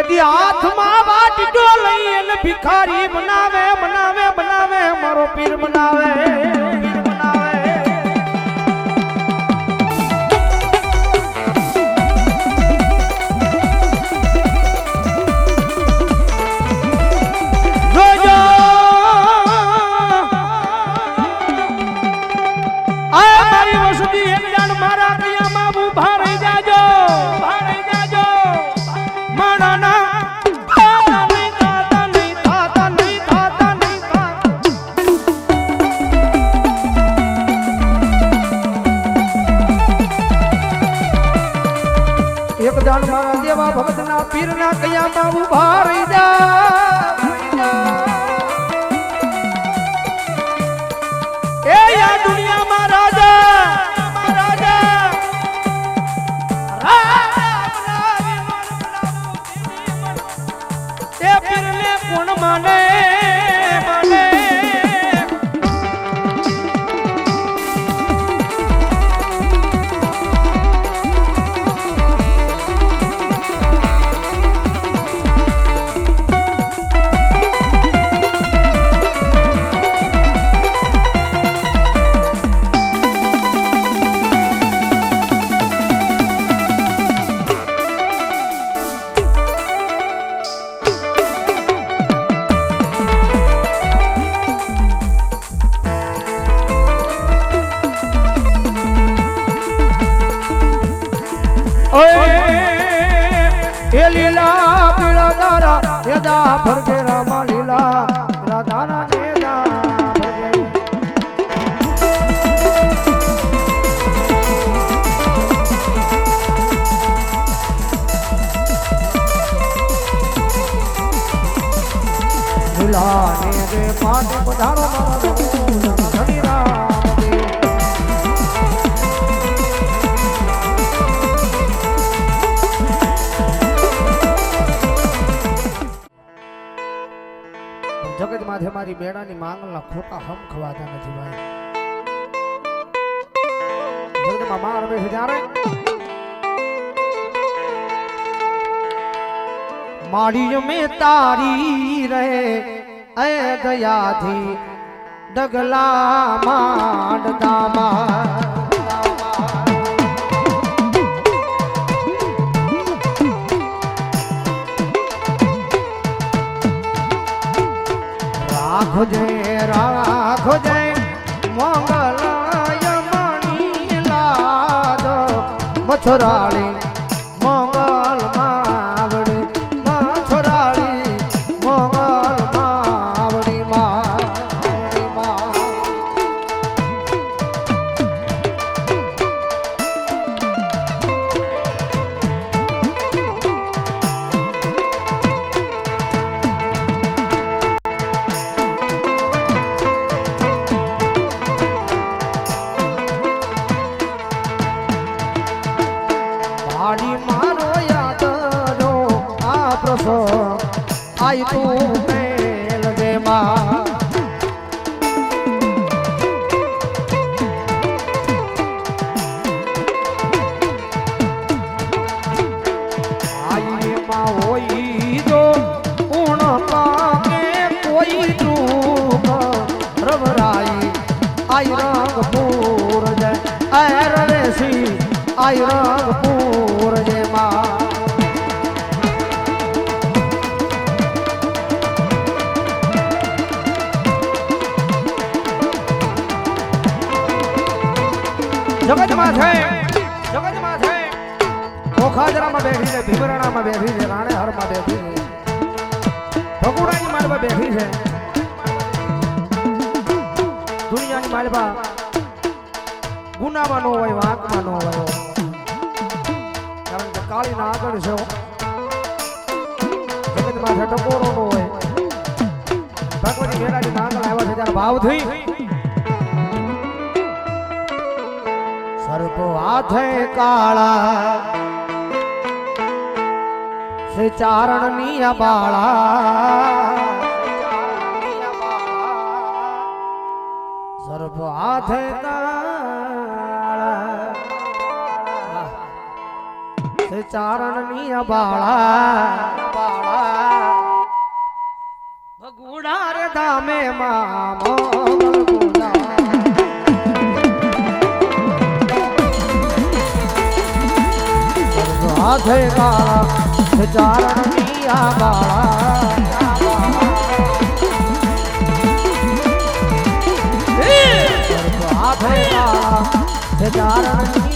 એથી હાથમાં વાટકો લઈ અને ભિખારી બનાવે બનાવે બનાવે મારો પીર બનાવે એક જાણ મારા દેવા ભગતના પીરના કયામાં ઊભા રહી જા குணமான યદા ભરગે રામા મારી બેડાની માંગલના ખોટા હમ ખવાતા નથી ભાઈ જગતમાં માર બેસે ત્યારે માડી મેં તારી રહે એ ડગલા માંડતા માં રાખો જય રાખો જય મંગલય મથુરાળી આ પ્રસંગ જગતમાં છે. જગતમાં છે. ઓખાજરામાં બેઠી છે, ભીમરાણામાં બેઠી છે, રાણેહરમાં બેઠી છે. ભગુડાની માલમાં બેઠી છે. દુનિયાની માલમાં ગુનામાં નો હોય, વાંકમાં નો હોય. કારણ કે કાળીના આગળ છે જગતમાં છે, ટકોરો નો હોય. ભગવતી મેળાની આગળ આવ્યા છે, ત્યારે ભાવ થઈ. સર્પો હાથે કાળા સે ચારણની બાળા સર્પ હાથે કાળા સે ચારણની બાળા બાળા ભગુડા ધામે મામો હાથે માળા ચારણી આ માળા ચારણી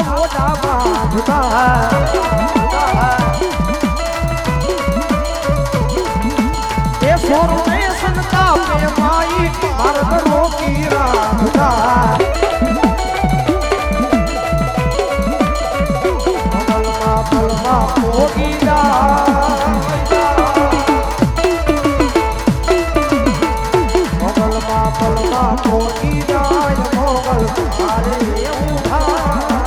મોટા બાંધતા એ સોરને સંતા પે માઈ ભારત રોકી રાખતા પલમાં પલમાં પોગી જા મોગલ માપલમાં ખોટી જાય મોગલ મારે એવું થાય